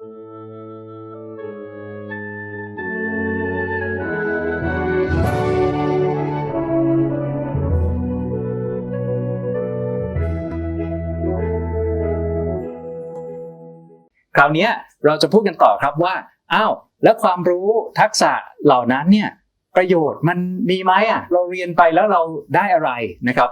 คราวนี้เราจะพูดกันต่อครับว่าอ้าวแล้วความรู้ทักษะเหล่านั้นเนี่ยประโยชน์มันมีไหมอะเราเรียนไปแล้วเราได้อะไรนะครับ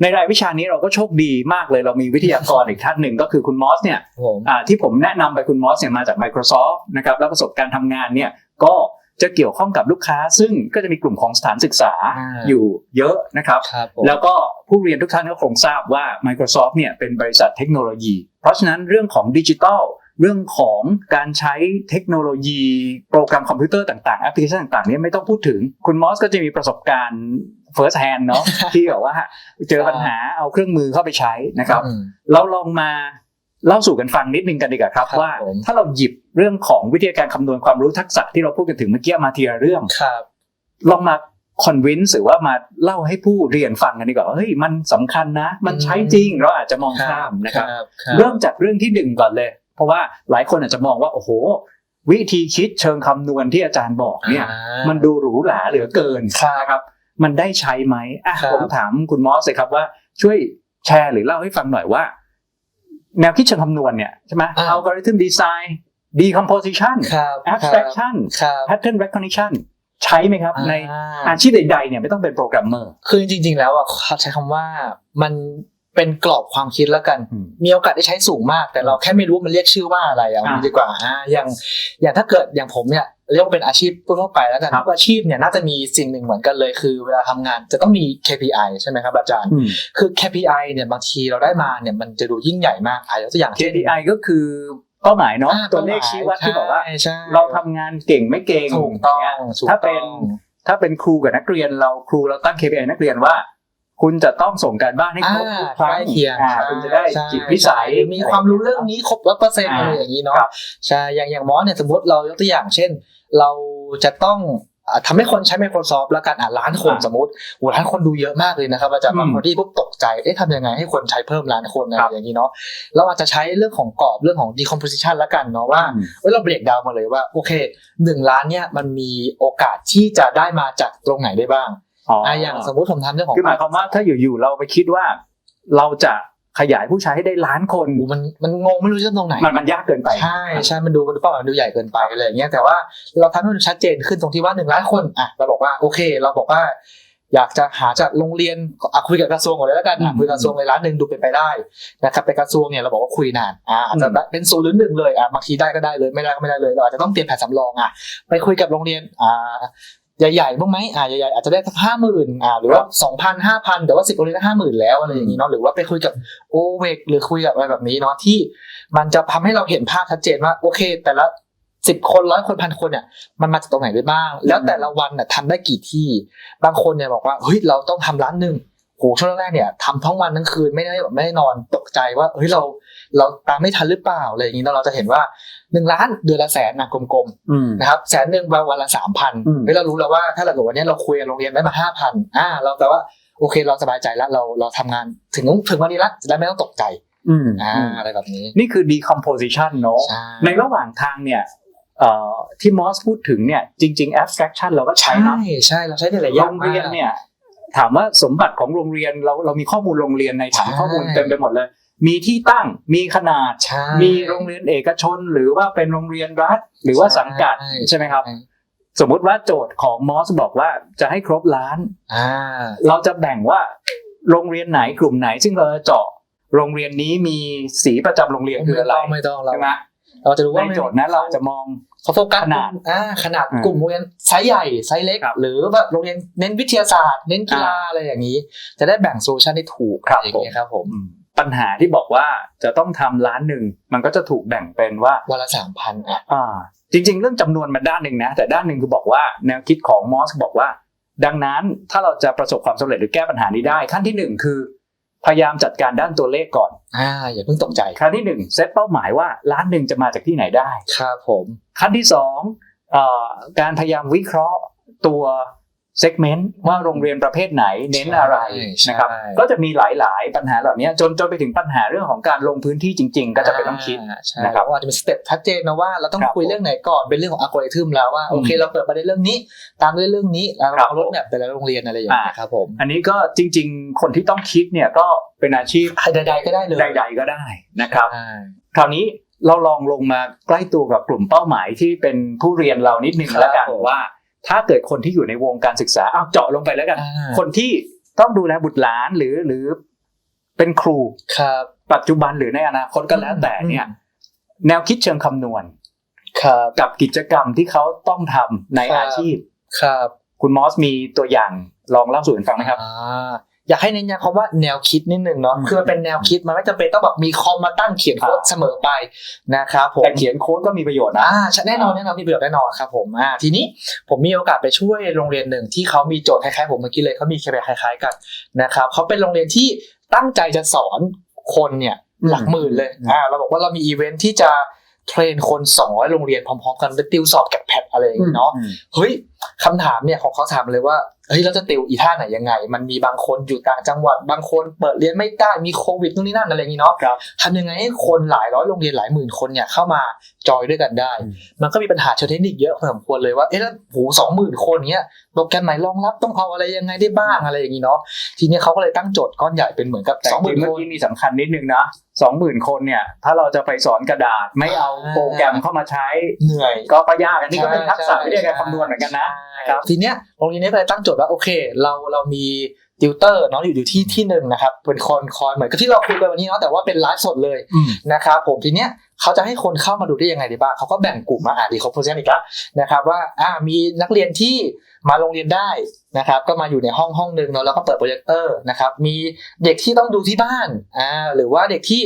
ในรายวิชานี้เราก็โชคดีมากเลยเรามีวิทยากรอีกท่านหนึ่งก็คือคุณมอสเนี่ยผมอ่าที่ผมแนะนำไปคุณมอสเนี่ยมาจาก Microsoft นะครับแล้วประสบการณ์ทำงานเนี่ยก็จะเกี่ยวข้องกับลูกค้า ซึ่งก็จะมีกลุ่มของสถานศึกษาอยู่เยอะนะครับครับผมแล้วก็ผู้เรียนทุกท่านก็คงทราบว่า Microsoft เนี่ยเป็นบริษัทเทคโนโลยี เพราะฉะนั้นเรื่องของดิจิทัลเรื่องของการใช้เทคโนโลยี โปรแกรมคอมพิวเตอร์ต่างๆแอปพลิเคชันต่างๆเนี่ยไม่ต้องพูดถึงคุณมอสก็จะมีประสบการณ์ first hand เนาะที่แบบว่าเจอปัญหาเอาเครื่องมือเข้าไปใช้นะครับอืมเราลองมาเล่าสู่กันฟังนิดนึงกันดีกว่าครับครับว่าผมถ้าเราหยิบเรื่องของวิทยาการคำนวณความรู้ทักษะที่เราพูดกันถึงเมื่อกี้มาทีละเรื่องครับลองมาคอนวินส์หรือว่ามาเล่าให้ผู้เรียนฟังกันดีกว่าว่าเฮ้ยมันสำคัญนะ มันใช้จริงเราอาจจะมองข้ามนะครับครับ เริ่มจากเรื่องที่หนึ่งก่อนเลย เพราะว่าหลายคนอาจจะมองว่าโอ้โห วิธีคิดเชิงคำนวณที่อาจารย์บอกเนี่ยอ่ามันดูหรูหราเหลือเกินครับนะครับ มันได้ใช้ไหมอะครับผมถามคุณมอสเลยครับว่าช่วยแชร์หรือเล่าให้ฟังหน่อยว่า แนวคิดเชิงคำนวณเนี่ยใช่ไหมอ่าอัลกอริทึมดีไซน์ decomposition ครับ abstraction ครับ pattern recognition ใช้ไหมครับ ในอ่าอาชีพใดๆเนี่ยไม่ต้องเป็นโปรแกรมเมอร์ คือจริงๆแล้วอะเขาใช้คำว่ามัน เป็นกรอบความคิดแล้วกันอืมมีโอกาสได้ใช้สูงมาก แต่เราแค่ไม่รู้ว่ามันเรียกชื่อว่าอะไรเอาอ่างี้ดีกว่าอ่าอย่างอย่างถ้าเกิดอย่างผมเนี่ยเรียกว่าเป็นอาชีพทั่วๆไปแล้วกันครับทุกอาชีพเนี่ยน่าจะมีสิ่งหนึ่งเหมือนกันเลยคือ เวลาทำงานจะต้องมี KPI ใช่ไหมครับอาจารย์อืมคือ KPI เนี่ยบางทีเราได้มาเนี่ยมันจะดูยิ่งใหญ่มากอะยกตัวอย่างเช่น KPI ก็คือเป้าหมายเนาะอ่ตัวเลขชี้วัดที่บอกว่าใช่ใช่เราทำงานเก่งไม่เก่งถูกต้องเนี่ยถูกถ้าต้เป็อนงถ้าเป็นครูกับนักเรียนเราครูเราตั้ง KPI นักเรียนว่า คุณจะต้องส่งการบ้านให้ครบทุกครั้งใกล้เคียงอ่าคุณจะได้ใช่จิตพิสัยมีความรู้เรื่องนี้ครบร้อยเปอร์เซ็นต์อะไรอย่างนี้เนาะครับใช่อย่างอย่างมอสเนี่ยสมมติเรายกตัวอย่างเช่น เราจะต้องอะทำให้คนใช้ Microsoft แล้วกันอะล้านคนอ่าสมมติโอ้ล้านคนดูเยอะมากเลยนะครับอาจารย์อืมบางคนที่ปุ๊บตกใจเอ๊ะทำยังไงให้คนใช้เพิ่มล้านคนอะครัไรบอย่างนี้เนาะเราอาจจะใช้เรื่องของกรอบเรื่องของ decomposition แล้วกันเนาะว่าอืมเอ้ยเราเบรกดาวมาเลยว่าโอเคหนึ่งล้านเนี่ยมันมีโอกาสที่จะได้มาจากตรงไหนได้บ้าง อ๋อออะอย่างสมมติผมทำเรื่องของคือหมายความว่าถ้าอยู่ๆเราไปคิดว่า เราจะขยายผู้ใช้ให้ได้ล้านคนโอ้มันมันงงไม่รู้จะตรงไหน มันมันยากเกินไปใช่ใช่มันดูมันเป้าหมายมันดูใหญ่เกินไปอะไรอย่างเงี้ยแต่ว่าเราทำให้มันชัดเจนขึ้นตรงที่ว่าหนึ่งล้านคนอะเราบอกว่าโอเค เราบอกว่า อยากจะหาจากโรงเรียนอะคุยกับกระทรวงก่อนเลยแล้วกันอะอืมคุยกับกระทรวงเลยล้านหนึ่งดูเป็นไปได้นะครับเป็นกระทรวงเนี่ยเราบอกว่าคุยนานอะอาจจะอืมเป็นศูนย์หรือหนึ่งเลยอะบางทีได้ก็ได้เลยไม่ได้ก็ไม่ได้เลยเราอาจจะต้องเตรียมแผนสำรองอะไปคุยกับโรงเรียนอ่า ใหญ่ๆบ้างไหมอ่าใหญ่ๆอาจจะได้สักห้าหมื่นอ่าหรือว่าสองพันห้าพันแต่ว่าสิบโรงเรียนก็ห้าหมื่นแล้วอะไรอย่างนี้เนาะหรือว่าไปคุยกับโอเวกหรือคุยกับอะไรแบบนี้เนาะที่ มันจะทำให้เราเห็นภาพชัดเจนว่าโอเค แต่ละสิบคนร้อยคนพันคนเนี่ยมันมาจากตรงไหนได้บ้าง แล้วแต่ละวันน่ะทำได้กี่ที่ บางคนเนี่ยบอกว่าเฮ้ยเราต้องทำร้านหนึ่งโหช่วงแรกๆเนี่ยทำทั้งวันทั้งคืนไม่ได้ไม่ได้นอนตกใจว่าเฮ้ยเรา เราตามไม่ทันหรือเปล่าอะไรอย่างนี้แล้วเราจะเห็นว่าหนึ่งล้านเดือนละแสนนะกลมอืมๆนะครับแสนหนึ่งวันละสามพันอืมเฮ้ยเรารู้แล้วว่าถ้าเราเกิดวันนี้เราคุยกับโรงเรียนได้มาห้าพันอ่าเราแต่ว่าโอเคเราสบายใจแล้วเราเราทำงานถึงถึงวันนี้ละจะได้ไม่ต้องตกใจอืมอ่าอืมอะไรแบบนี้ นี่คือ decomposition เนาะใช่ในระหว่างทางเนี่ยเอ่อที่มอสพูดถึงเนี่ยจริง ๆ abstraction เราก็ใช้ใช่เนาะใช่เราใช้ได้หลายอโรย่างงเรียนเนี่ยถามว่าสมบัติของโรงเรียนเราเรามีข้อมูลโรงเรียนในฐานใช่ข้อมูลเต็มไปหมดเลย มีที่ตั้งมีขนาดใช่มีโรงเรียนเอกชน หรือว่าเป็นโรงเรียนรัฐ หรือว่าสังกัดใช่ไหมครับ สมมุติว่าโจทย์ของมอสบอกว่าจะให้ครบล้านอ่าเราจะแบ่งว่าโรงเรียนไหนกลุ่มไหน ซึ่งเราจะเจาะโรงเรียนนี้มีสีประจำโรงเรียนคืออะไรไม่ต้องเราใช่ไหมเราจะรู้ว่าในโจทย์นั้นเราจะมองเขาโฟกัสขนาดอ่าขนาดอ่ากลุ่มโรงเรียนไซส์ใหญ่ไซส์เล็กครับหรือว่าโรงเรียนเน้นวิทยาศาสตร์ เน้นกีฬาอ่าอะไรอย่างนี้ จะได้แบ่งโซลูชันได้ถูกครับอย่างเงี้ยครับผมอืม ปัญหาที่บอกว่าจะต้องทำล้านหนึ่งมันก็จะถูกแบ่งเป็นว่าวันละสามพันอะอ่าจริง ๆ เรื่องจำนวนมันด้านหนึ่งนะ แต่ด้านหนึ่งคือบอกว่าแนวคิดของมอสบอกว่า ดังนั้นถ้าเราจะประสบความสำเร็จหรือแก้ปัญหานี้ได้ ขั้นที่หนึ่งคือ พยายามจัดการด้านตัวเลขก่อนอ่าอย่าเพิ่งตกใจขั้นที่หนึ่งเซตเป้าหมายว่าล้านหนึ่งจะมาจากที่ไหนได้ครับผม ขั้นที่สองเอ่อการพยายามวิเคราะห์ตัว เซกเมนต์ว่าโรงเรียนประเภทไหนเน้นอะไรใช่นะครับใช่ก็จะมีหลาย ๆ ปัญหาเหล่านี้จนจนไปถึงปัญหาเรื่องของการลงพื้นที่จริง ๆ ก็จะเป็นต้องคิดาใช่นะครับว่าจะเป็นสเต็ปชัดเจนนะว่าเราต้องครับคุยเรื่องไหนก่อนเป็นเรื่องของอัลกอริทึมแล้วว่าอืมโอเคเราเปิดประเด็นเรื่องนี้ ตามด้วยเรื่องนี้แล้วครับเราลดแบบแต่ละโรงเรียนอะไรอย่างเงี้ยครับผมอันนี้ก็จริง ๆ คนที่ต้องคิดเนี่ยก็เป็นอาชีพใดๆก็ได้เลยใด ๆ ก็ได้นะครับใช่คราวนี้เราลองลงมาใกล้ตัวกับกลุ่มเป้าหมายที่เป็นผู้เรียนเรานิดนึงแล้วกันว่า ถ้าเกิดคนที่อยู่ในวงการศึกษาอ้าวเจาะลงไปแล้วกันอ่าคนที่ต้องดูแลบุตรหลานหรือหรือเป็นครูครับ ปัจจุบันหรือในอนาคตก็แล้วแต่เนี่ย แนวคิดเชิงคำนวณครับกับกิจกรรมที่เขาต้องทำในครับอาชีพ ครับ คุณมอสมีตัวอย่างลองเล่าสู่กันฟังไหมครับ อ่าอยากให้เน้นย้ำคำว่าแนวคิดนิดนึงเนาะอืมคือมันเป็นแนวคิดมันไม่จำเป็นต้องแบบมีคอมมาตั้งเขียนโค้ดอ่าเสมอไปนะครับผมแต่เขียนโค้ดก็มีประโยชน์นะอ่าใช่แน่นอนแน่นอนมีประโยชน์แน่นอนครับผมอ่าทีนี้ผมมีโอกาสไปช่วยโรงเรียนหนึ่งที่เขามีโจทย์คล้ายๆผมเมื่อกี้เลยเขามีแคคล้ายๆกันนะครับเขาเป็นโรงเรียนที่ตั้งใจจะสอนคนเนี่ยอืมหลักหมื่นเลยอืมอ่าเราบอกว่าเรามีอีเวนท์ที่จะเทรนคน200โรงเรียนพร้อมๆกันไปติวสอบแกดแพดอะไรอย่างงี้เนาะอืมเฮ้ยคำถามเนี่ยของเขาถามเลยว่า เฮ้ยเราจะติวอีท่าไหนยังไง มันมีบางคนอยู่ต่างจังหวัดบางคนเปิดเรียนไม่ได้มีโควิดนู่นนี่นั่นอะไรอย่างนี้เนาะครับทำยังไงให้คนหลายร้อยโรงเรียนหลายหมื่นคนเนี่ยเข้ามาจอยด้วยกันได้อืมมันก็มีปัญหาเชิงเทคนิคเยอะพอสมควรเลยว่าเอ๊ะแล้วโหสองหมื่นคนเนี้ยโปรแกรมไหนรองรับต้องเอาอะไรยังไงได้บ้างอะไรอย่างนี้เนาะทีนี้เขาก็เลยตั้งโจทย์ก้อนใหญ่เป็นเหมือนกับแต่สองหจริมื่งนเมื่คอนกี้มีสำคัญนิดนึงนะสองหมื่นคนเนี่ย ถ้าเราจะไปสอนกระดาษไม่เอาอ่าโปรแกรมเข้ามาใช้เหนื่อย ก็ก็ยากอันนี้ก็เป็นทักษะใช่วิทยาการคำนวณเหมือนกันนะครับทีเนี้ยโรงเรียนนี้ก็เลยตั้งโจทย์ว่าโอเค เราเรามีติวเตอร์เนาะอยู่อยู่ที่ที่หนึ่งนะครับเป็นคนคอยเหมือนกับที่เราคุยกันวันนี้เนาะแต่ว่าเป็นไลฟ์สดเลยอืมนะครับผมทีเนี้ยเขาจะให้คนเข้ามาดูได้ยังไงดีบ้างเขาก็แบ่งกลุ่มมาอ่านดีคอมโพสิชันอีกแล้วนะครับว่าอ่ามีนักเรียนที่มาโรงเรียนได้นะครับ ก็มาอยู่ในห้องห้องหนึ่งเนาะแล้วก็เปิดโปรเจคเตอร์นะครับมีเด็กที่ต้องดูที่บ้านอ่าหรือว่าเด็กที่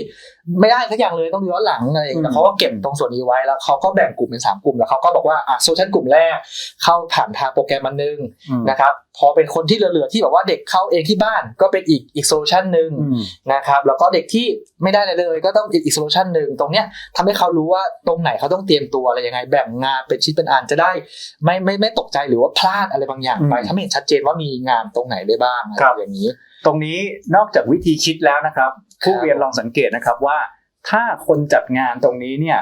ไม่ได้สักอย่างเลยต้องดูย้อนหลังอะไรอย่างเงี้ยอืมเขาก็เก็บตรงส่วนนี้ไว้แล้วเขาก็แบ่งกลุ่มเป็นสามกลุ่มแล้วเขาก็บอกว่าอะโซชันกลุ่มแรก เข้าผ่านทางโปรแกรมมันหนึงอืมนะครับพอเป็นคนที่เหลือๆที่แบบว่าเด็กเข้าเองที่บ้านก็เป็นอีกอีกโซลูชันหนึ่งอืมนะครับแล้วก็เด็กที่ไม่ได้อะไรเลยก็ต้องอีกอีกโซลูชันหนึ่งตรงเนี้ยทำให้เขารู้ว่าตรงไหนเขาต้องเตรียมตัวอะไรยังไงแบ่งงานเป็นชิ้นเป็นอันจะได้ ไม่ไม่ไม่ตกใจหรือว่าพลาดอะไรบางอย่างไปอืมถ้าไม่เห็นชัดเจนว่ามีงานตรงไหนได้บ้างอะไรครับอย่างนี้ ตรงนี้นอกจากวิธีคิดแล้วนะครับ ผู้เรียนลองสังเกตนะครับว่า ถ้าคนจัดงานตรงนี้เนี่ย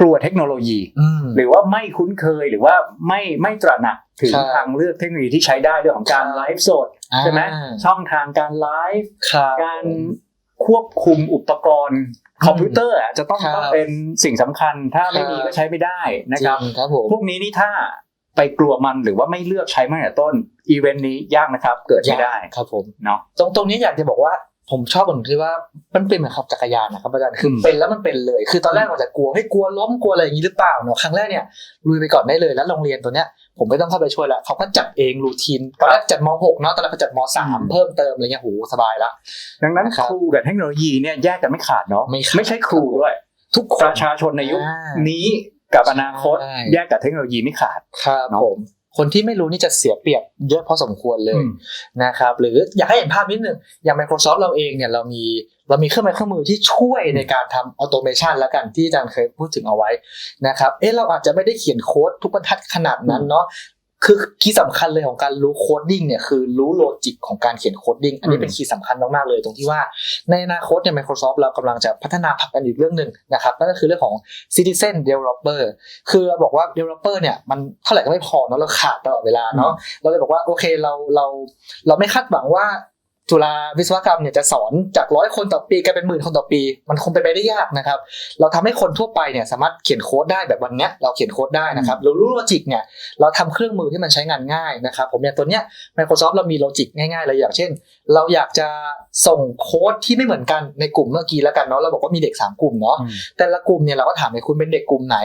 กลัวเทคโนโลยีอืมหรือว่าไม่คุ้นเคยหรือว่าไม่ไม่ตระหนักถึงครับทางเลือกเทคโนโลยีที่ใช้ได้เรื่องของการครับไลฟ์สดใช่ไหมอ่าช่องทางการไลฟ์ครับการควบคุมอุปกรณ์ คอมพิวเตอร์อะจะต้องครับต้องเป็นสิ่งสำคัญ ถ้าไม่มีครับก็ใช้ไม่ได้นะครับจงครับผมพวกนี้นี่ถ้าไปกลัวมันหรือว่าไม่เลือกใช้มาตั้งแต่ต้นอีเวนต์นี้ยากนะครับ เกิดไม่ได้ครับผมเนาะตรงตรงนี้อยากจะบอกว่า ผมชอบตรงที่ว่ามันเป็นเหมือนขับจักรยานนะครับอาจารย์คืออมเป็นแล้วมันเป็นเลย คือตอนแรกเราจะกลัวให้ยกลัวล้มกลัวอะไรอย่างนี้หรือเปล่าเนาะครั้งแรกเนี่ยลุยไปก่อนได้เลยแล้วโรงเรียนตัวเนี้ยผมไม่ต้องเข้าไปช่วยแล้วเขาก็จัดเองรูทีนตอนแรกจัดม .6 เนาะตอนแรกเขาจัดม .3 เพิ่มเติมอะไรเงี้ยโหสบายละดังนั้นครับครูกับเทคโนโลยีเนี่ยแยกกันไม่ขาดเนาะไม่ขาดไม่ใช่ครูด้วย ทุกประชาชนในยุคอ่านี้กับอนาคตใช่แยกกับเทคโนโลยีไม่ขาดครับเนาะผม คนที่ไม่รู้นี่จะเสียเปรียบเยอะพอสมควรเลยอืมนะครับ หรืออยากให้เห็นภาพนิดนึงอย่าง Microsoft เราเองเนี่ยเรามีเรามีเครื่องไม้เครื่องมือที่ช่วยในการทำออโตเมชันแล้วกันที่อาจารย์เคยพูดถึงเอาไว้นะครับเอ๊ะเราอาจจะไม่ได้เขียนโค้ดทุกบรรทัดขนาดนั้นเนาะ คือคีย์สำคัญเลยของการรู้โคดดิ้งเนี่ยคือรู้โลจิกของการเขียนโคดดิ้งอันนี้เป็นคีย์สำคัญมากๆเลยตรงที่ว่าในอนาคตเนี่ย Microsoft เรากำลังจะพัฒนาผลักดันอีกเรื่องหนึ่งนะครับนั่นก็คือเรื่องของ Citizen Developer คือเราบอกว่า Developer เนี่ยมันเท่าไหร่ก็ไม่พอเนาะเราขาดตลอดเวลาเนาะเราเลยบอกว่าโอเคเราเราเราไม่คาดหวังว่า จุฬาวิศวกรรมเนี่ยจะสอนจากร้อยคนต่อปีกลายเป็นหมื่นคนต่อปี มันคงเป็นไปได้ยากนะครับ เราทำให้คนทั่วไปเนี่ยสามารถเขียนโค้ดได้แบบวันเนี้ยเราเขียนโค้ดได้นะครับเรารู้โลจิกเนี่ยเราทำเครื่องมือที่มันใช้งานง่ายนะครับผมอย่างตัวเนี้ย Microsoft เรามีโลจิกง่ายๆเลยอย่างเช่น เราอยากจะส่งโค้ดที่ไม่เหมือนกันในกลุ่มเมื่อกี้แล้วกันเนาะเราบอกว่ามีเด็กสามกลุ่มเนาะอืมแต่ละกลุ่มเนี่ยเราก็ถามเลยคุณเป็นเด็กกลุ่มไหน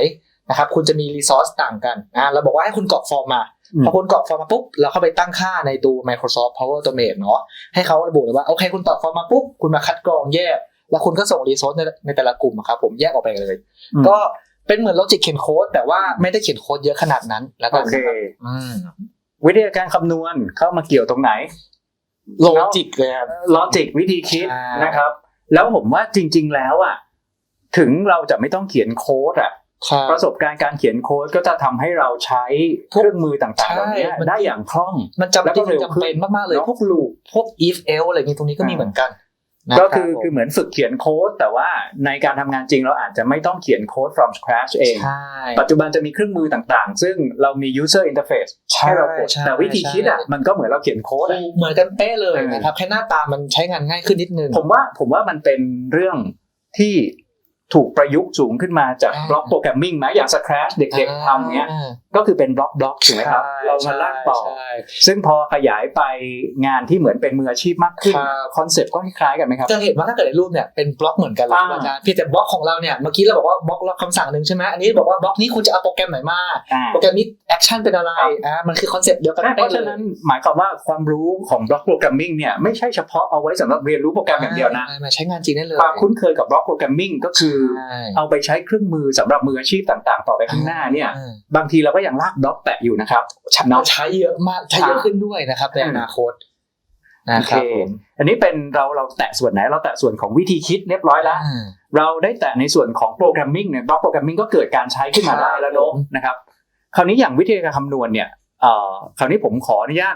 นะครับคุณจะมีรีซอสต่างกันอ่าเราบอกว่าให้คุณกรอกฟอร์มมาอืม พอคุณกรอกฟอร์มมาปุ๊บเราเข้าไปตั้งค่าในตัว Microsoft Power Automate เนาะให้เขาระบุเลยว่าโอเคคุณตอบฟอร์มมาปุ๊บคุณมาคัดกรองแยก แล้วคุณก็ส่งรีซอสในในแต่ละกลุ่มอะครับผมแยกออกไปเลยอืมก็เป็นเหมือนโลจิกเขียนโค้ดแต่ว่าไม่ได้เขียนโค้ดเยอะขนาดนั้นแล้วก็โอเคอืมวิธีการคำนวณเข้ามาเกี่ยวตรงไหนโลจิกเลยครับลอจิกวิธีคิดอ่านนะครับ แล้วผมว่าจริง ๆ แล้วอะถึงเราจะไม่ต้องเขียนโค้ดอะครับ ประสบการณ์การเขียนโค้ดก็จะทำให้เราใช้เครื่องมือต่างๆเหล่านี้ใช่มันได้อย่างคล่อง มันจำแล้วจก็ริงเร็วๆจำเป็นมากๆเลยเนอะพวกลูปพวก if else อะไรอย่างนี้ตรงนี้ก็มีอ่าเหมือนกันนะก็คือรับผมคือเหมือนฝึกเขียนโค้ด แต่ว่าในการทำงานจริงเราอาจจะไม่ต้องเขียนโค้ด from scratch เองใช่ปัจจุบันจะมีเครื่องมือต่างๆ ซึ่งเรามี user interface ให้เรากดใช่แต่วิธีคิดอะใช่มันก็เหมือนเราเขียนโค้ดอะเหมือนกันเป๊ะเลยเออนะครับแค่หน้าตามันใช้งานง่ายขึ้นนิดนึงผมว่าผมว่ามันเป็นเรื่องที่ ถูกประยุกต์สูงขึ้นมาจากอ่าบล็อกโปรแกรมมิ่งไหมอย่าง Scratch เด็กๆทำเนี้ยอ่าก็คือเป็นบล็อกบล็อกถูกไหมครับใช่เรามาลากต่อใช่ซึ่งพอขยายไปงานที่เหมือนเป็นมืออาชีพมากขึ้นครับคอนเซ็ปต์ก็คล้ายๆกันไหมครับจะเห็นว่าถ้าเกิดในรูปเนี่ยเป็นบล็อกเหมือนกันเลยอ่าอาจารย์เพียงแต่บล็อกของเราเนี่ยเมื่อกี้เราบอกว่าบล็อกเราคำสั่งหนึ่งใช่ไหมอันนี้บอกว่าบล็อกนี้คุณจะเอาโปรแกรมไหนมาอ่าโปรแกรมนี้แอคชั่นเป็นอะไรครับอ่ามันคือคอนเซ็ปต์เดียวกันใช่เพเป๊ะราะเลฉะยนั้นหมายความว่าความรู้ของบล็อกโปรแกรมมิ่งเนี่ยไม่ใช่เฉพาะเอาไว้สำหรับเรียนรู้โปรแกรมอย่างเดียวนะใช่มาใช้งานจริงได้เลยความคุ้นเคยกับบล็อกโปรแกรมมิ่งก็คือใช่เอาไปใช้เครื่องมือสำหรับมืออาชีพต่างๆ ต่อไปข้างหน้าเนี่ยอ่าบางทีเราก็ยังลากบล็อกแปะอยู่นะครับใช้เนาะใช้เยอะมากใช้เยอะขึ้นด้วยนะครับในอืมอนาคตนะครับโอเคผมอันนี้เป็นเราเราแตะส่วนไหนเราแตะส่วนของวิธีคิดเรียบร้อยแล้วอ่าเราได้แตะในส่วนของโปรแกรมมิ่งเนี่ยบล็อกโปรแกรมมิ่งก็เกิดการใช้ขึ้นมาได้แล้วเนอะครับผมนะครับ คราวนี้อย่างวิธีการคำนวณเนี่ยเอ่อคราวนี้ผมขออนุญาต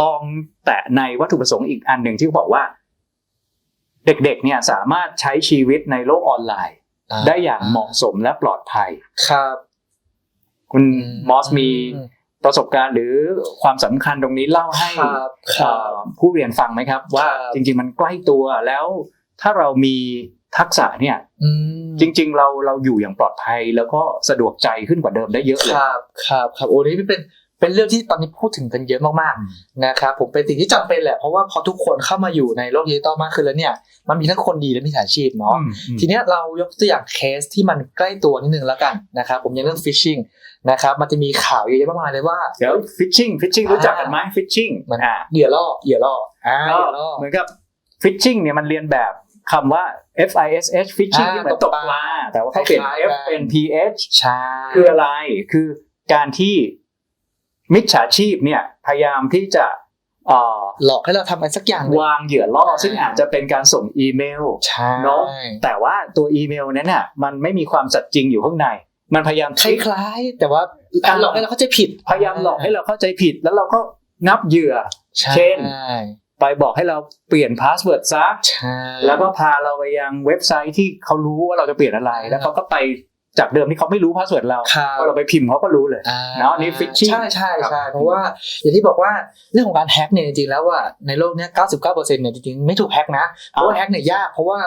ลองแตะในวัตถุประสงค์อีกอันหนึ่งที่บอกว่า เด็กๆเนี่ยสามารถใช้ชีวิตในโลกออนไลน์ ได้อย่างเหมาะสมและปลอดภัย ครับ คุณมอสมีประสบการณ์หรือความสำคัญตรงนี้เล่าให้ครับคเอ่รับอผู้เรียนฟังไหมครับ ว่าครับจริง ๆ มันใกล้ตัวแล้วถ้าเรามีทักษะเนี่ยอืมจริง ๆ เราเราอยู่อย่างปลอดภัยแล้วก็สะดวกใจขึ้นกว่าเดิมได้เยอะเลยครับ ครับครับโอ้นี่เป็น เป็นเรื่องที่ตอนนี้พูดถึงกันเยอะมากๆนะครับผมเป็นสิ่งที่จำเป็นแหละเพราะว่าพอทุกคนเข้ามาอยู่ในโลกดิจิตอลมากขึ้นแล้วเนี่ยมันมีทั้งคนดีและมิจฉาชีพเนาะอืมอืมทีเนี้ยเรายกตัวอย่างเคสที่มันใกล้ตัวนิดนึงแล้วกันนะครับผมอย่างเรื่องฟิชชิงนะครับมันจะมีข่าวเยอะแยะมากมายเลยว่าเดี๋ยวฟิชชิงฟิชชิงรู้จักกันไหมฟิชชิงมันอ่าเหยื่อล่อเหยื่อล่ออ่าก็เหยื่อล่อเหมือนกับฟิชชิงเนี่ยมันเรียนแบบคำว่า F I S H ฟิชชิงอ่าที่เหมือนตตกกปปลาลาแต่ว่าเขาเปลี่ยนคล้ายๆ F กันเป็น P H ใช่คืออะไรคือการที่ มิจฉาชีพเนี่ยพยายามที่จะเอ่อหลอกให้เราทำอะไรสักอย่างหนึ่งวางเหยื่อล่อซึ่งอาจจะเป็นการส่งอีเมลใช่เนอะแต่ว่าตัวอีเมลนั้นน่ะมันไม่มีความสัตย์จริงอยู่ข้างใน มันพยายามคทริคล้ายๆ แต่ว่าหลอกให้เราเข้าใจผิด พยายามหลอกให้เราเข้าใจผิด แล้วเราก็งับเหยื่อใช่เช่น ไปบอกให้เราเปลี่ยนพาสเวิร์ดซะใช่แล้วก็พาเราไปยังเว็บไซต์ที่เขารู้ว่าเราจะเปลี่ยนอะไร แล้วเขาก็ไป จากเดิมที่เขาไม่รู้พาสเวิร์ดเราครับพอเราไปพิมพ์เขาก็รู้เลยอ่เนอะนี่ phishing ใช่ใช่ครับใช่เพราะว่าอย่างที่บอกว่าเรื่องของการแฮ็กเนี่ยจริงๆแล้วว่าในโลกเนี้ย99%เนี่ยจริงๆไม่ถูกแฮ็กนะเพราะว่าแฮ็กเนี่ยยากเพราะว่า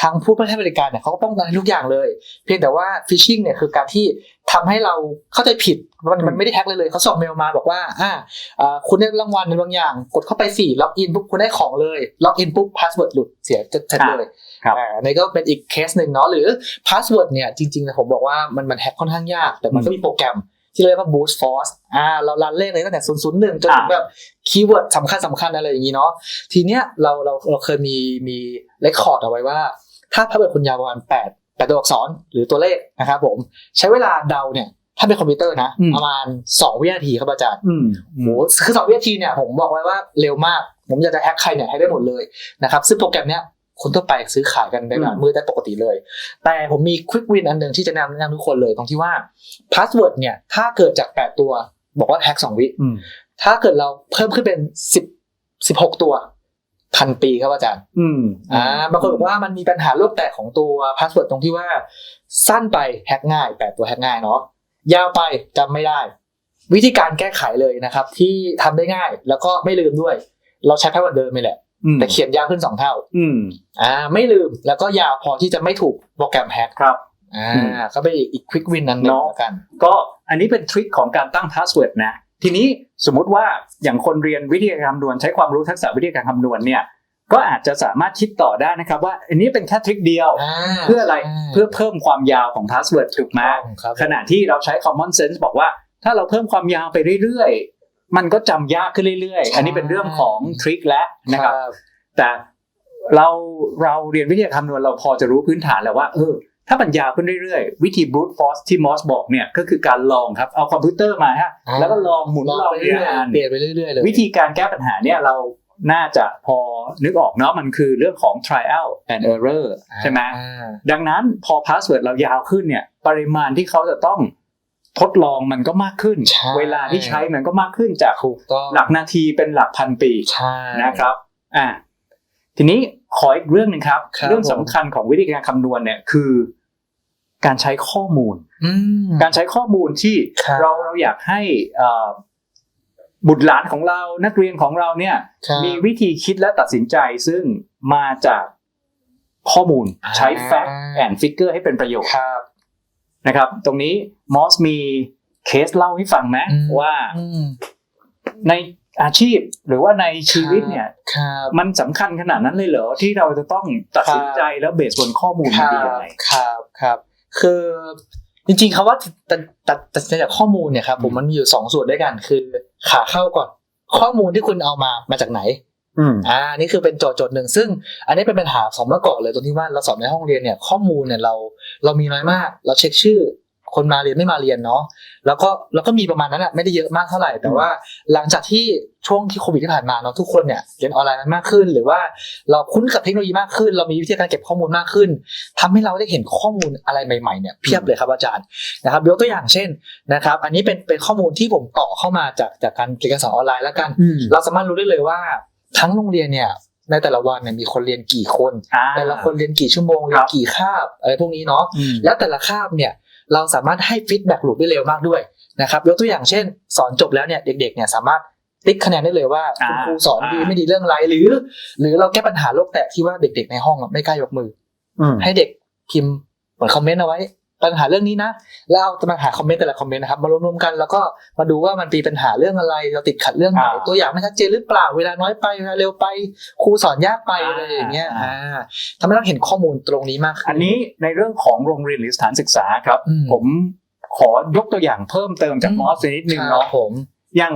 ทางผู้ให้บริการเนี่ยเขาก็ป้องกันให้ทุกอย่างเลย เพียงแต่ว่าฟิชชิงเนี่ยคือการที่ ทำให้เราเข้าใจผิดมันมันไม่ได้แฮ็กเลยเลยเขาส่งเมลมาบอกว่าอ่าอ่าคุณได้รางวัลในบางอย่าง กดเข้าไปสี่ล็อกอินปุ๊บคุณได้ของเลยล็อกอินปุ๊บพาสเวิร์ดหลุดเสียจะเสร็จเลยครับอ่าในก็เป็นอีกเคสหนึ่งเนาะหรือพาสเวิร์ดเนี่ยจริงๆนะผมบอกว่ามันมันแฮ็กค่อนข้างยาก แต่มันก็มีโปรแกรมที่เรียกว่า boost force อ่า เรารันเลขเลยตั้งแต่ 0 0 1 จนถึงอ่าแบบคีย์เวิร์ดสำคัญสำคัญอะไรอย่างนี้เนาะ ทีเนี้ยเราเราเราเคยมีมีเรคคอร์ดเอาไว้ว่า ถ้าพาสเวิร์ดคุณยาวประมาณ 8 8ตัวอักษรหรือตัวเลขนะครับผมใช้เวลาเดาเนี่ยถ้าเป็นคอมพิวเตอร์นะอืมประมาณ2วินาทีครับอาจารย์อืมโหคือสองวินาทีเนี่ยผมบอกไว้ว่าเร็วมาก ผมอยากจะแฮกใครเนี่ยให้ได้หมดเลยนะครับซึ่งโปรแกรมเนี้ยคนทั่วไปซื้อขายกันได้แบบอืมมือได้ปกติเลย แต่ผมมีควิกวินอันหนึ่งที่จะแนะนำแนะนำทุกคนเลยตรงที่ว่าพาสเวิร์ดเนี่ยถ้าเกิดจาก8ตัวบอกว่าแฮกสองวิอืมถ้าเกิดเราเพิ่มขึ้นเป็น10 16ตัว พันปีครับอาจารย์ อืมอ่าบางคนบอกว่ามันมีปัญหาโลกแตกของตัวพาสเวิร์ดตรงที่ว่าสั้นไปแฮกง่าย8ตัวแฮกง่ายเนาะยาวไปจำไม่ได้ วิธีการแก้ไขเลยนะครับ ที่ทำได้ง่ายแล้วก็ไม่ลืมด้วย เราใช้พาสเวิร์ดเดิมไปแหละอืมแต่เขียนยาวขึ้น2เท่า อืมอ่า ไม่ลืมแล้วก็ยาวพอที่จะไม่ถูกโปรแกรมแฮกครับอ่าอืมก็เป็นอีกควิกวินนั้นหนึ่งเนาะแล้วกัน ก็อันนี้เป็นทริคของการตั้งพาสเวิร์ดนะ ทีนี้สมมุติว่าอย่างคนเรียนวิธีการคำนวณใช้ความรู้ทักษะวิธีการคำนวณเนี่ยก็อาจจะสามารถคิดต่อได้นะครับว่า อันนี้เป็นแค่ทริคเดียว เพื่ออะไรเพื่อเพิ่มความยาวของพาสเวิร์ดถูกไหมครับขณะที่เราใช้ common sense บอกว่า ถ้าเราเพิ่มความยาวไปเรื่อยๆ มันก็จำยากขึ้นเรื่อยใช่ๆอันนี้เป็นเรื่องของทริคแล้วนะครับ แต่เราเราเรียนวิทยาคำนวณเราพอจะรู้พื้นฐานแล้วว่า เออ ถ้ามันยาวขึ้นเรื่อยๆ วิธี brute force ที่มอสบอกเนี่ยก็คือการลองครับ เอาคอมพิวเตอร์มาฮะอ่าแล้วก็ลองหมุนลองลองไปเรีเรื่ยอยงานๆเปลี่ยนไปเรื่อยๆเลยวิธีการแก้ปัญหาเนี่ยเราน่าจะพอนึกออกเนาะมันคือเรื่องของ trial and error ใช่ไหมอ่าดังนั้นพอพาสเวิร์ดเรายาวขึ้นเนี่ยปริมาณที่เขาจะต้องทดลองมันก็มากขึ้นใช่เวลาที่ใช้มันก็มากขึ้นจากถูกต้องหลักนาทีเป็นหลักพันปีใช่นะครับอ่าทีนี้ขออีกเรื่องหนึ่งครับครับเรื่องสำคัญของวิธีการคำนวณเนี่ยคือ การใช้ข้อมูลอืมการใช้ข้อมูลที่ครับเราเราอยากให้เอ่อบุตรหลานของเรานักเรียนของเราเนี่ยครับมีวิธีคิดและตัดสินใจซึ่งมาจากข้อมูลอ่าใช้ fact and figure ให้เป็นประโยชน์ครับนะครับ ตรงนี้มอสมีเคสเล่าให้ฟังไหมอืมว่าอืมในอาชีพหรือว่าในชีวิตเนี่ยครับมันสำคัญขนาดนั้นเลยเหรอที่เราจะต้องตัดสินใจแล้วเบสบนข้อมูลคมันรับดียังไงครับครับ คือจริงๆคำว่าตัดตัดตัดสินใจจากข้อมูลเนี่ยครับผมมันมีอยู่สองส่วนด้วยกัน คือขาเข้าก่อน ข้อมูลที่คุณเอามามาจากไหนอืมอ่านี่คือเป็นโจทย์โจทย์หนึ่งซึ่ง อันนี้เป็นปัญหาของเมื่อก่อนเลยตรงที่ว่าเราสอนในห้องเรียนเนี่ยข้อมูลเนี่ยเราเรามีน้อยมาก เราเช็คชื่อ คนมาเรียนไม่มาเรียนเนาะแล้วก็แล้วก็มีประมาณนั้นอะไม่ได้เยอะมากเท่าไหร่ แต่ว่าหลังจากที่ช่วงที่โควิดที่ผ่านมาเนาะทุกคนเนี่ยเรียนออนไลน์มันมากขึ้น หรือว่าเราคุ้นกับเทคโนโลยีมากขึ้น เรามีวิธีการเก็บข้อมูลมากขึ้นทำให้เราได้เห็นข้อมูลอะไรใหม่ๆเนี่ยเพียบเลยครับอาจารย์นะครับยกตัวอย่างเช่นนะครับ อันนี้เป็นเป็นข้อมูลที่ผมต่อเข้ามาจากจากการเรียนการสอนออนไลน์แล้วกันอืมเราสามารถรู้ได้เลยว่าทั้งโรงเรียนเนี่ยในแต่ละวันเนี่ยมีคนเรียนกี่คนอ่าแต่ละคนเรียนกี่ชั่วโมงคเรีรัยบนกี่คาบอะไรพวกนี้เนาะอืมแล้วแต่ละคาบเนี่ย เราสามารถให้ฟีดแบ็กลูปได้เร็วมากด้วยนะครับยกตัวอย่างเช่น สอนจบแล้วเนี่ยเด็กๆเนี่ยสามารถติ๊กคะแนนได้เลยว่าอ่าคุณครูสอนดีอ่าไม่ดีเรื่องอะไรหรือ หรือเราแก้ปัญหาโลกแตกที่ว่าเด็กๆในห้องอะไม่กล้ายกมืออืมให้เด็กพิมพ์เหมือนคอมเมนต์เอาไว้ ปัญหาเรื่องนี้นะแล้วเอาปัญหาคอมเมนต์แต่ละคอมเมนต์นะครับมารวมๆกันแล้วก็มาดูว่ามันมีปัญหาเรื่องอะไร เราติดขัดเรื่องไหนอ่าตัวอย่างไม่ชัดเจนหรือเปล่าเวลาน้อยไปเวลาเร็วไปครูสอนยากไปอ่าอะไรอย่างเงี้ยอ่าอ่าทำให้เราเห็นข้อมูลตรงนี้มากขึ้นอันนี้ในเรื่องของโรงเรียนหรือสถานศึกษาครับอืมผมขอยกตัวอย่างเพิ่มเติมจากอืมมอสนิดนึงครัเนาะบผมอย่าง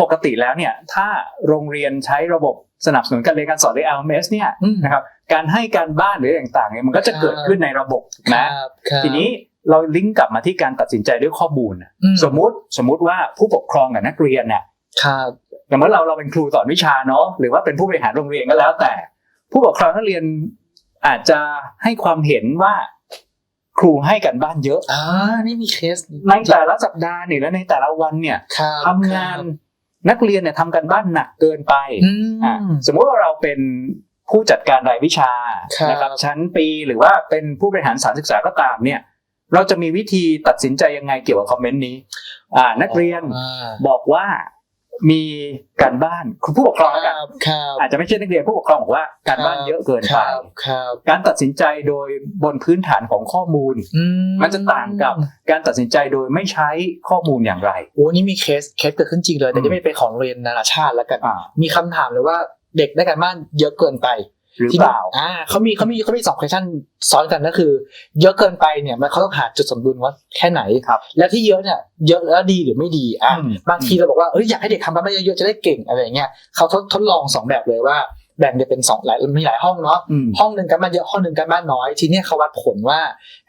ปกติแล้วเนี่ยถ้าโรงเรียนใช้ระบบสนับสนุนการเรียนการสอนหรือ LMS เนี่ยอืมนะครับ การให้การบ้านหรืออะไรต่างๆเนี่ยมันก็จะเกิดขึ้นในระบบครันะบครับทีนี้เราลิงก์กลับมาที่การตัดสินใจด้วยข้อมูลน่ะอืมสมมุติสมมุติว่าผู้ปกครองกับนักเรียนเนี่ยครับอย่างเมื่อเราเราเป็นครูสอนวิชาเนาะหรือว่าเป็นผู้บริหารโรงเรียนก็แล้วแต่ ผู้ปกครองนักเรียนอาจจะให้ความเห็นว่าครูให้กันบ้านเยอะอ่านี่มีเคสในแต่ละสัปดาห์เนี่ยและในแต่ละวันเนี่ยครับทำงานนักเรียนเนี่ยทำกันบ้านหนักเกินไปอืมอะสมมติว่าเราเป็น ผู้จัดการรายวิชาครับนะครับชั้นปีหรือว่าเป็นผู้บริหารสถารศึกษาก็ตามเนี่ยเราจะมีวิธีตัดสินใจยังไงเกี่ยวกับคอมเมนต์นี้อ่านักเรียนอ่าบอกว่ามีการบ้านคุณผู้ปกครองแล้วคกันรับครับอาจจะไม่ใช่นักเรียนผู้ปกครองบอกว่าการบ้านเยอะเกินคไปรับครับการตัดสินใจโดยบนพื้นฐานของข้อมูลอืมันจะต่างกับการตัดสินใจโดยไม่ใช้ข้อมูลอย่างไรโอ้นี่มีเคสเคสเกิดขึ้นจริงเลยแต่อืมจะไม่เป็นของโรงเรียนนานาชาติแล้วกันอ่ามีคำถามเลยว่า เด็กได้การบ้านเยอะเกินไปหรือที่เปล่าอ่าเขามีเขามีเขามีสอง question ซ้อนกันก็คือ เยอะเกินไปเนี่ยมันเขาต้องหาจุดสมดุลว่าแค่ไหนครับแล้วที่เยอะเนี่ยเยอะแล้วดีหรือไม่ดีอะอืมบางทีเราบอกว่าเอ้ยอยากให้เด็กทำกันบ้านเยอะๆจะได้เก่งอะไรอย่างเงี้ยเขาทดทดลองสองแบบเลยว่าแบ่งเด็กเป็นสองหลายมีหลายห้องเนาะอืมห้องหนึ่งการบ้านเยอะห้องหนึ่งการบ้านน้อย ทีเนี้ยเขาวัดผลว่า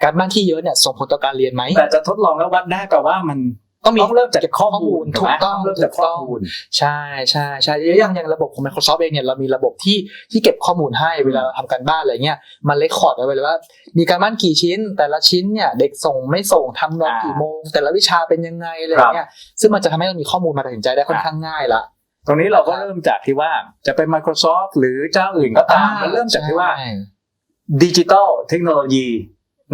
การบ้านที่เยอะเนี่ยส่งผลต่อการเรียนไหมแต่จะทดลองแล้ววัดได้แปลว่ามัน ต้องมีต้องเริ่มจากข้อมูลถูกต้องเริ่มจากข้อมูลใช่ใช่ใช่อย่างอย่างระบบของ Microsoft เองเนี่ยเรามีระบบที่ที่เก็บข้อมูลให้เวลาเราทำการบ้านอะไรเงี้ยมันเลคคอร์ดเอาไว้เลยว่า มีการบ้านกี่ชิ้น แต่ละชิ้นเนี่ยเด็กส่งไม่ส่งทำตอนอ่ากี่โมง แต่ละวิชาเป็นยังไงอะไรเงี้ยซึ่งมันจะทำให้เรามีข้อมูลมาตัดสินใจได้ค่อนข้างง่ายละตรงนี้เราก็เริ่มจากที่ว่าจะเป็น Microsoft หรือเจ้าอื่นก็ตามมันเริ่มจากที่ว่าใช่ดิจิตอลเทคโนโลยี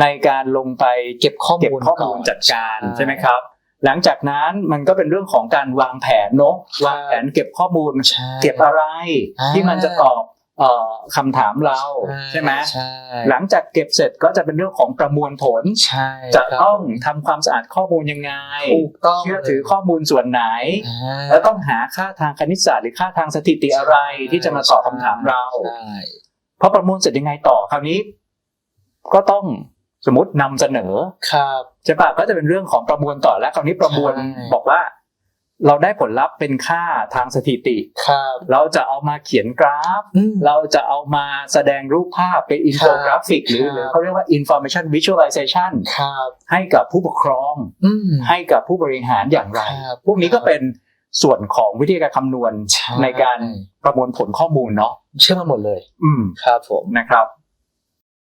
ในการลงไปเก็บข้อเก็บมูลข้อมูลก่นจัดการใช่ใช่ไหมครับ หลังจากนั้นมันก็เป็นเรื่องของการวางแผนเนอะวางแผนเก็บข้อมูลใช่เก็บอะไรอ่าที่มันจะตอบเอ่อคำถามเราใช่ไหมใช่หลังจากเก็บเสร็จก็จะเป็นเรื่องของประมวลผลใช่จะครับต้องทำความสะอาดข้อมูลยังไงถูกต้องเชื่อถือข้อมูลส่วนไหนอ่าแล้วต้องหาค่าทางคณิตศาสตร์หรือค่าทางสถิติอะไรที่จะมาตอบคำถามเราใช่พอประมวลเสร็จยังไงต่อคราวนี้ ก็ต้อง สมมตินำเสนอครับใช่ปะก็จะเป็นเรื่องของประมวลต่อแล้วคราวนี้ประมวลใช่บอกว่า เราได้ผลลัพธ์เป็นค่าทางสถิติครับเราจะเอามาเขียนกราฟอืมเราจะเอามาแสดงรูปภาพเป็นอินโฟกราฟิก หรือครับหรือเขาเรียกว่า information visualization ครับให้กับผู้ปกครองอืมให้กับผู้บริหารอย่างไรครับพวกนี้ก็เป็นส่วนของวิธีการคำนวณใช่ในการประมวลผลข้อมูลเนาะเชื่อมันหมดเลย อืมครับผมนะครับ